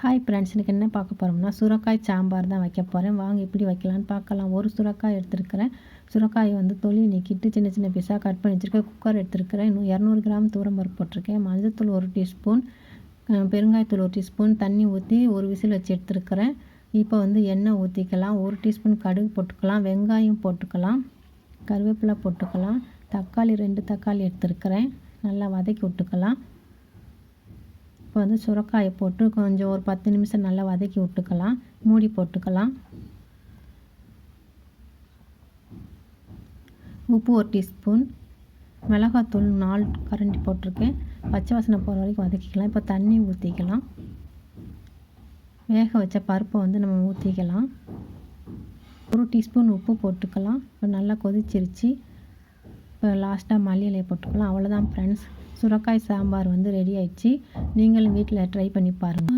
Hi friends இன்றைக்கி என்ன பார்க்க போகிறோம்னா சுரக்காய் சாம்பார் தான் வைக்க போகிறேன் வாங்க எப்படி வைக்கலான்னு பார்க்கலாம். ஒரு சுரக்காய் எடுத்துருக்கிறேன். சுரக்காயை வந்து தொழில் நீக்கிட்டு சின்ன சின்ன பீஸாக கட் பண்ணி வச்சுருக்கேன். குக்கர் எடுத்துருக்கிறேன். இன்னும் இரநூறு கிராம் தூரம் பருப்பு போட்டிருக்கேன். மஞ்சத்தூள் ஒரு டீஸ்பூன் பெருங்காயத்தூள் ஒரு டீஸ்பூன் தண்ணி ஊற்றி ஒரு விசில் வச்சு எடுத்துருக்கிறேன். இப்போ வந்து எண்ணெய் ஊற்றிக்கலாம் ஒரு டீஸ்பூன் கடுகு போட்டுக்கலாம். வெங்காயம் போட்டுக்கலாம். கருவேப்பிலை போட்டுக்கலாம். தக்காளி ரெண்டு தக்காளி எடுத்துருக்கிறேன். நல்லா வதக்கி விட்டுக்கலாம். இப்போ வந்து சுரக்காயை போட்டு கொஞ்சம் ஒரு பத்து நிமிஷம் நல்லா வதக்கி விட்டுக்கலாம். மூடி போட்டுக்கலாம். உப்பு ஒரு டீஸ்பூன். மிளகாத்தூள் நாலு கரண்டி போட்டிருக்கேன். பச்சை வாசனை போகிற வரைக்கும் வதக்கிக்கலாம். இப்போ தண்ணி ஊற்றிக்கலாம் வேக வச்ச பருப்பை வந்து நம்ம ஊற்றிக்கலாம் ஒரு டீஸ்பூன் உப்பு போட்டுக்கலாம். இப்போ நல்லா கொதிச்சிருச்சு. இப்போ லாஸ்ட்டாக மல்லி இலையை போட்டுக்கலாம். அவ்வளோதான் ஃப்ரெண்ட்ஸ் சுரக்காய் சாம்பார் வந்து ரெடி ஆயிடுச்சு. நீங்களும் வீட்டில் ட்ரை பண்ணி பாருங்கள்